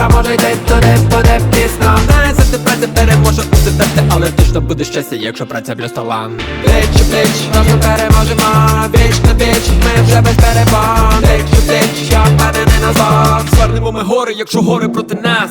Завтра може йти туди, буде пізно? Не завжди праця переможе у серце Але точно буде щастя, якщо праця плюс талант Бич, у плеч, разом переможемо. Віч на віч, ми вже без перепон Бич, у я я впевнений назад Звернемо ми гори, якщо гори проти нас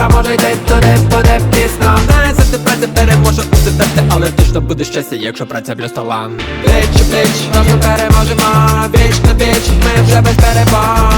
Завтра може йти туди, буде пізно? Не завжди праця переможе у серце Але точно буде щастя, якщо праця плюс талант Плеч у плеч, разом переможемо Віч на віч, ми вже без Плеч